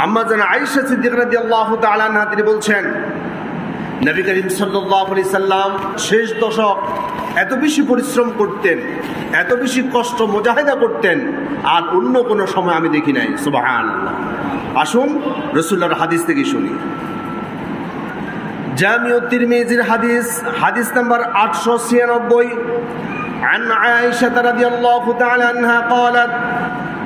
আম্মা জানা আয়েশা সিদ্দিক রাদিয়াল্লাহু তাআলা আনহা তিনি বলছেন নবী করিম সাল্লাল্লাহু আলাইহি সাল্লাম শেষ দশক এত বেশি পরিশ্রম করতেন এত বেশি কষ্ট মুজাহিদা করতেন আর অন্য কোনো সময় আমি দেখি নাই সুবহানাল্লাহ আসুন রসুল্লাহর হাদিস থেকে শুনি জামিউ তিরমিজির হাদিস হাদিস নাম্বার আটশো ছিয়ানব্বই عن عائشة رضي الله تعالى عنها قالت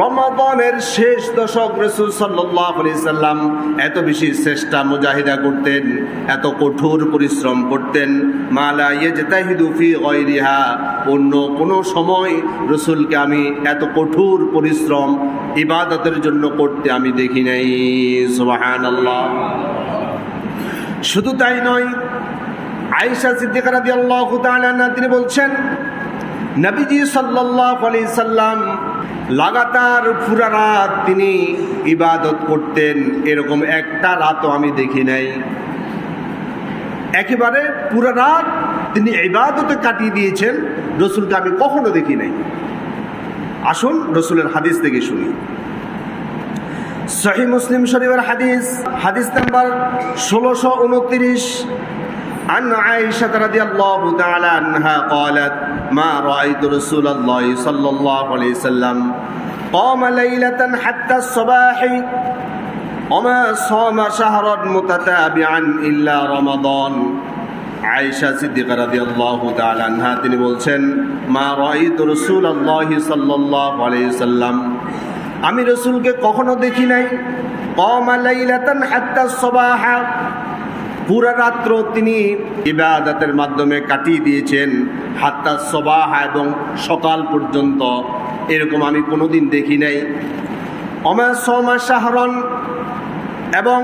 রমাদানের শেষ দশক রসুল সাল্লাহ সাল্লাম এত বেশি চেষ্টা মুজাহিদা করতেন, এত কঠোর পরিশ্রম করতেন মালা অন্য কোনো সময় রসুলকে আমি এত কঠোর পরিশ্রম, ইবাদতের জন্য করতে আমি দেখি নাই। আল্লাহ শুধু তাই নয়, আয়েশা সিদ্দিকা রাদিয়াল্লাহু তাআলা তিনি বলছেন, নবীজি সাল্লাল্লাহু আলাইহি সাল্লাম লাগাতার পুরা রাত তিনি ইবাদত করতেন এরকম একটা রাতও আমি দেখি নাই একেবারে পুরা রাত তিনি ইবাদতে কাটিয়ে দিয়েছেন রসুলকে আমি কখনো দেখি নাই আসুন রসুলের হাদিস থেকে শুনি সহি মুসলিম শরীফের হাদিস হাদিস নাম্বার ষোলোশো উনত্রিশ عن عائشة رضي الله تعالى عنها قالت ما رأيت رسول الله صلى الله عليه وسلم قام ليلة حتى الصباح وما صام شهرا متتابعا إلا رمضان আয়েশা সিদ্দিকা রাদিয়াল্লাহু তাআলা আনহা তিনি বলছেন মা রাআইতু রাসূলুল্লাহি সাল্লাল্লাহু আলাইহি সাল্লাম আমি রসুলকে কখনো দেখি নাই কমা লাইলাতান হাত্তা সবাহা পুরা রাত্র তিনি ইবাদতের মাধ্যমে কাটিয়ে দিয়েছেন, হাত্তা সবাহা এবং সকাল পর্যন্ত। এরকম আমি কোনোদিন দেখি নাই। অমা সমা শাহরন এবং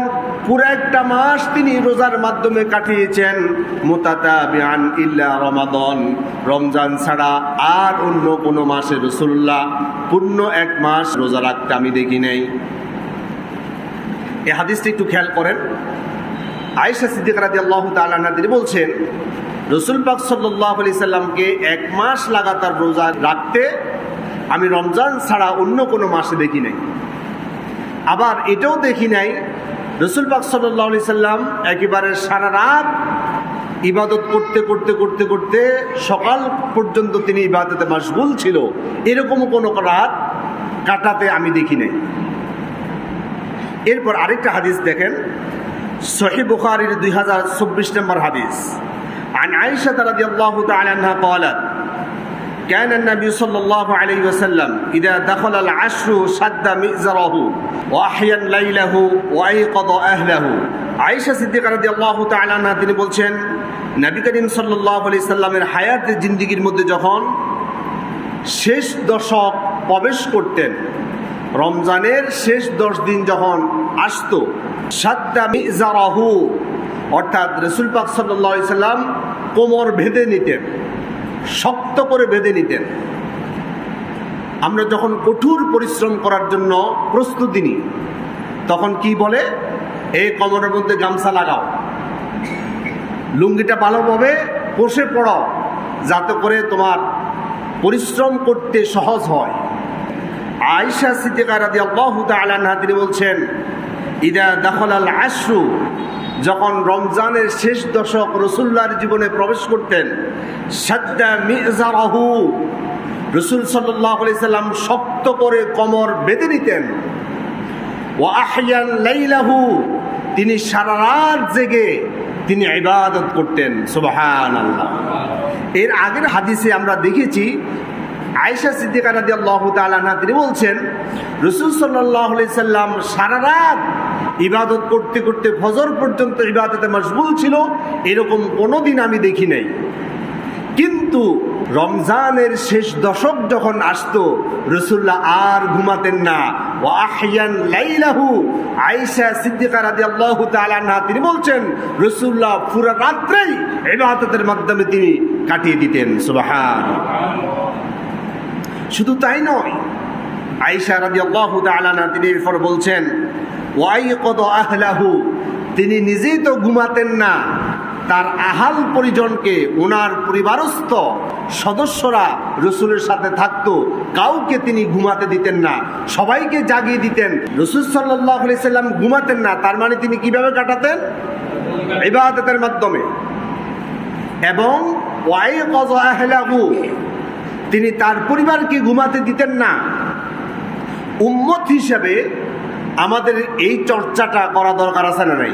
পুরো একটা মাস তিনি রোজার মাধ্যমে কাটিয়েছেন মোতাতা বিয়ান ইল্লা রমাদন। রমজান ছাড়া আর অন্য কোনো মাসে রসুল্লাহ পূর্ণ এক মাস রোজা রাখতে আমি দেখি নাই। এ হাদিসটি একটু খেয়াল করেন। আয়েশা সিদ্দিক রাজি আল্লাহ তালা তিনি বলছেন, রসুল পাক সাল্লাহ আলি সাল্লামকে এক মাস লাগাতার রোজা রাখতে আমি রমজান ছাড়া অন্য কোনো মাসে দেখি নাই। আবার এটাও দেখি নাই, রসুল পাক সাল্লাহ আলি সাল্লাম একেবারে সারা রাত ইবাদত করতে করতে করতে করতে সকাল পর্যন্ত তিনি ইবাদতে মাসগুল ছিল। এরকম কোনো রাত কাটাতে আমি দেখি নাই। এরপর আরেকটা হাদিস দেখেন সহি বুখারির দুই হাজার চব্বিশ নম্বর হাদিস عن عائشة رضي الله تعالى عنها قالت كان النبي صلى الله عليه وسلم إذا دخل العشر شد مئزره وأحيا ليله وأيقظ أهله আয়েশা সিদ্দিকা রাদি আল্লাহ তালানা তিনি বলছেন নবী করিম সাল্লাহ আলি সাল্লামের হায়াতের জিন্দিগির মধ্যে যখন শেষ দশক প্রবেশ করতেন রমজানের শেষ দশ দিন যখন আসতো সাদ্দা অর্থাৎ রসুল পাক সাল্লাম কোমর ভেদে নিতেন, শক্ত করে বেঁধে নিতেন। আমরা যখন কঠোর পরিশ্রম করার জন্য প্রস্তুতি নিই, তখন কি বলে? এই কোমরের মধ্যে গামছা লাগাও। লুঙ্গিটা ভালোভাবে বসে পড়াও, যাতে করে তোমার পরিশ্রম করতে সহজ হয়। আয়সা সিদ্দিকা রাদি আল্লাহ তালানহা তিনি বলছেন, ইদা দখলাল আশরু, যখন রমজানের শেষ দশক রসুল্লার জীবনে প্রবেশ করতেন, সাদ্দা মিজারাহু, রসুল সাল্লাহ সাল্লাম শক্ত করে কমর বেঁধে নিতেন। ও আহিয়ান লাইলাহু, তিনি সারা রাত জেগে তিনি ইবাদত করতেন সুবাহান এর আগের হাদিসে আমরা দেখেছি আয়েশা সিদ্দিকা রাদি আল্লাহ তালানা তিনি বলছেন, রসুল সাল্লাম সারা রাত ইবাদত করতে করতে ফজর পর্যন্ত ইবাদতে মশগুল ছিল, এরকম কোনো দিন আমি দেখি নাই। কিন্তু রমজানের শেষ দশক যখন আসত রসুল্লাহ আর ঘুমাতেন না। ও লাইলাহু। আয়েশা সিদ্দিকা রাদিয়াল্লাহু তাআলা আনহা, তিনি বলছেন রসুল্লাহ পুরো রাত্রেই ইবাদতের মাধ্যমে তিনি কাটিয়ে দিতেন। সুবাহান। শুধু তাই নয় আইসা রাজি আল্লাহ তিনি এরপর বলছেন ওয়াই কদ আহলাহু তিনি নিজেই তো ঘুমাতেন না। তার আহাল পরিজনকে ওনার পরিবারস্থ সদস্যরা রসুলের সাথে থাকতো, কাউকে তিনি ঘুমাতে দিতেন না। সবাইকে জাগিয়ে দিতেন। রসুল সাল্লাহ সাল্লাম ঘুমাতেন না, তার মানে তিনি কীভাবে কাটাতেন? ইবাদতের মাধ্যমে। এবং ওয়াই কজ আহলাহু তিনি তার পরিবারকে ঘুমাতে দিতেন না। উম্মত হিসাবে আমাদের এই চর্চাটা করা দরকার আছে না নাই?